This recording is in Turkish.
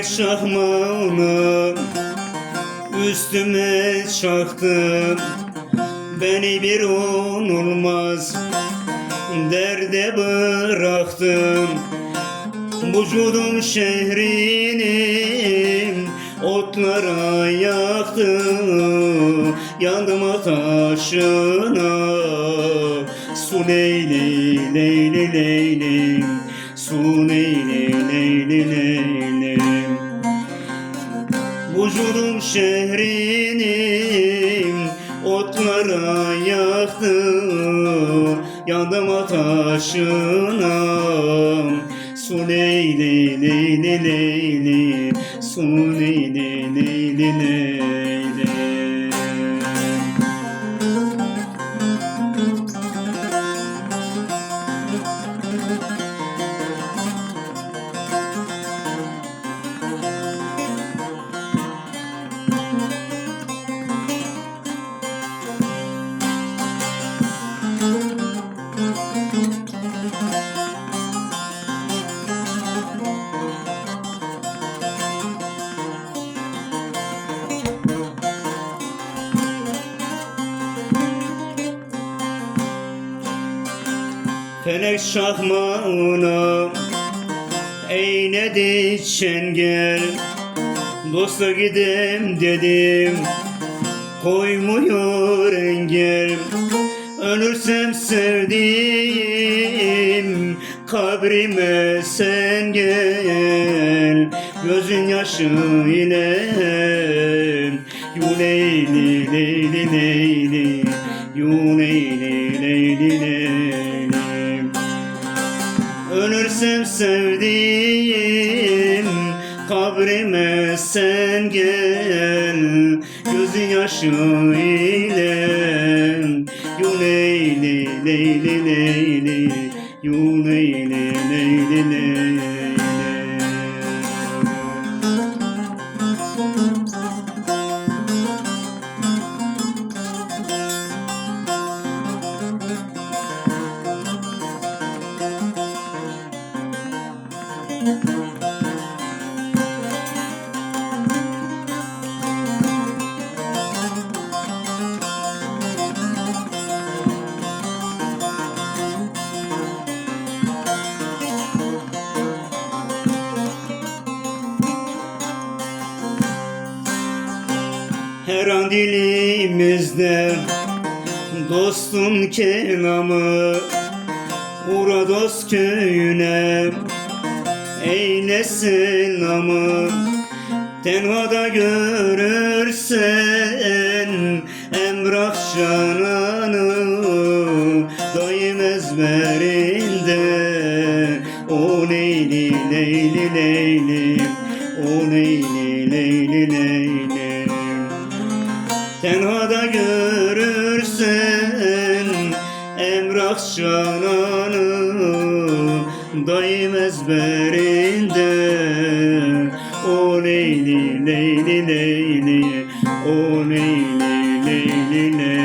Felek şahmağını üstüme çaktım Beni bir unulmaz derde bıraktım Vücudum şehrini otlara yaktı. Yandım ateşine Su leyli leyli leyli Su leyli leyli leyli Vücudum şehrini otlara yaktı. Yandım ateşine Su leyli leyli leyli. Su leyli Felek şahmağına Eynedi çengel Dosta gidem dedim Koymuyor engel. Ölürsem sevdiğim Kabrime sen gel. Gözün yaşı ile Yuleyli leyli leyli Yuleyli leyli leyli Ölürsem sevdiğim Kabrime sen gel. Gözü yaşı ile Yuleyli leyli leyli Yuleyli leyli leyli Her an dilimizde dostun kelamı Uğra dost köyüne. Eyle selamı Tenhada görürsen emrah cananı Daim ezberinde. O leyli leyli leyli O leyli Tenhada görürsen emrah cananı Daim ezberinde O leyli leyli leyli O leyli